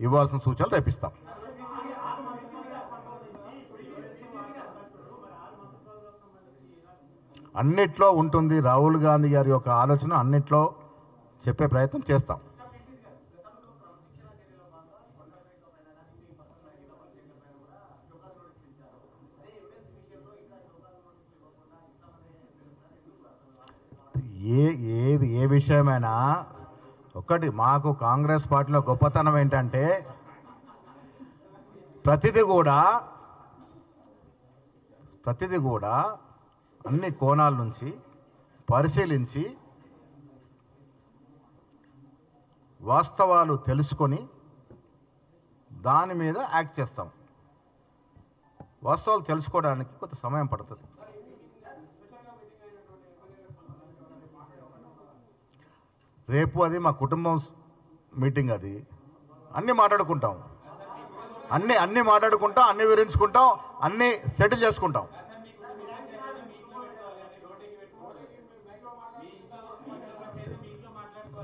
ఇవ్వాల్సిన సూచనలు రేపిస్తాం. అన్నిట్లో ఉంటుంది రాహుల్ గాంధీ గారి యొక్క ఆలోచన అన్నిట్లో చెప్పే ప్రయత్నం చేస్తాం. ఏ ఏది ఏ విషయమైనా ఒకటి మాకు కాంగ్రెస్ పార్టీలో గొప్పతనం ఏంటంటే ప్రతిదీ కూడా ప్రతిదీ కూడా అన్ని కోణాల నుంచి పరిశీలించి వాస్తవాలు తెలుసుకొని దాని మీద యాక్ట్ చేస్తాం. వాస్తవాలు తెలుసుకోవడానికి కొంత సమయం పడుతుంది. రేపు అది మా కుటుంబం మీటింగ్ అది. అన్ని మాట్లాడుకుంటాం. అన్ని అన్ని మాట్లాడుకుంటాం అన్ని వివరించుకుంటాం అన్ని సెటిల్ చేసుకుంటాం.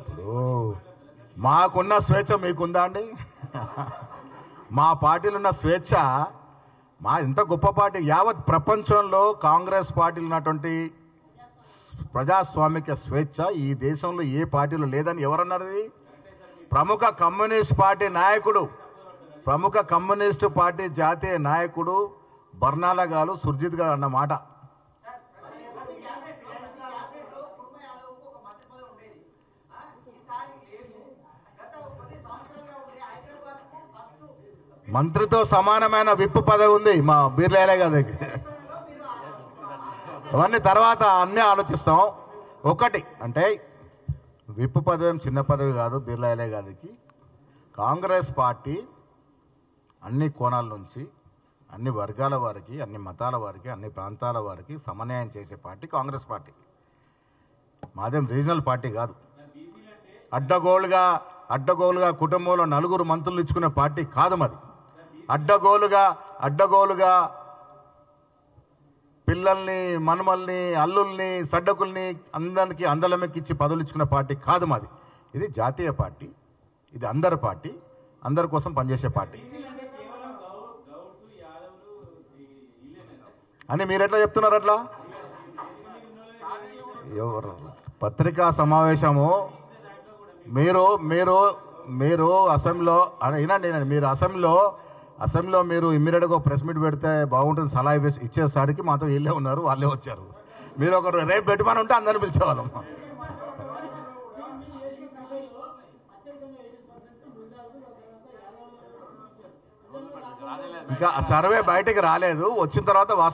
ఇప్పుడు మాకున్న స్వేచ్ఛ మీకుందా అండి? మా పార్టీలు ఉన్న స్వేచ్ఛ మా ఇంత గొప్ప పార్టీ యావత్ ప్రపంచంలో కాంగ్రెస్ పార్టీలు ఉన్నటువంటి ప్రజాస్వామిక స్వేచ్ఛ ఈ దేశంలో ఏ పార్టీలో లేదని ఎవరన్నారు ప్రముఖ కమ్యూనిస్ట్ పార్టీ నాయకుడు ప్రముఖ కమ్యూనిస్టు పార్టీ జాతీయ నాయకుడు బర్నాల గారు సుర్జిత్ గారు అన్నమాట మంత్రితో సమానమైన విప్పు పదవి ఉంది మా బీర్లేలే గారికి అవన్నీ తర్వాత అన్నీ ఆలోచిస్తాం. ఒకటి అంటే విప్పు పదవి చిన్న పదవి కాదు బిర్లాయలే గారికి కాంగ్రెస్ పార్టీ అన్ని కోణాల నుంచి అన్ని వర్గాల వారికి అన్ని మతాల వారికి అన్ని ప్రాంతాల వారికి సమన్వయం చేసే పార్టీ కాంగ్రెస్ పార్టీ. మాదేం రీజనల్ పార్టీ కాదు. అడ్డగోలుగా అడ్డగోలుగా కుటుంబంలో నలుగురు మంత్రులు ఇచ్చుకునే పార్టీ కాదు మాది. అడ్డగోలుగా అడ్డగోలుగా పిల్లల్ని మనమల్ని అల్లుల్ని సడ్డకుల్ని అందరికి అందలమెక్కిచ్చి పదవులు ఇచ్చుకున్న పార్టీ కాదు మాది. ఇది జాతీయ పార్టీ ఇది అందరి పార్టీ అందరి కోసం పనిచేసే పార్టీ. అని మీరెట్లా చెప్తున్నారు అట్లా? ఎవరు? పత్రికా సమావేశము మీరు మీరు మీరు అసెంబ్లీలో అయినా మీరు అసెంబ్లీలో అసెంబ్లీలో మీరు ఇమ్మీడియట్గా ఒక ప్రెస్ మీట్ పెడితే బాగుంటుంది సలహా ఇవ్వే- ఇచ్చేసాడికి మాతో వీళ్ళే ఉన్నారు వాళ్ళే వచ్చారు. మీరు ఒకరు రేపు పెట్టుమని ఉంటే అందరిని పిలిచేవాళ్ళం. ఇంకా సర్వే బయటికి రాలేదు వచ్చిన తర్వాత వాస్తవం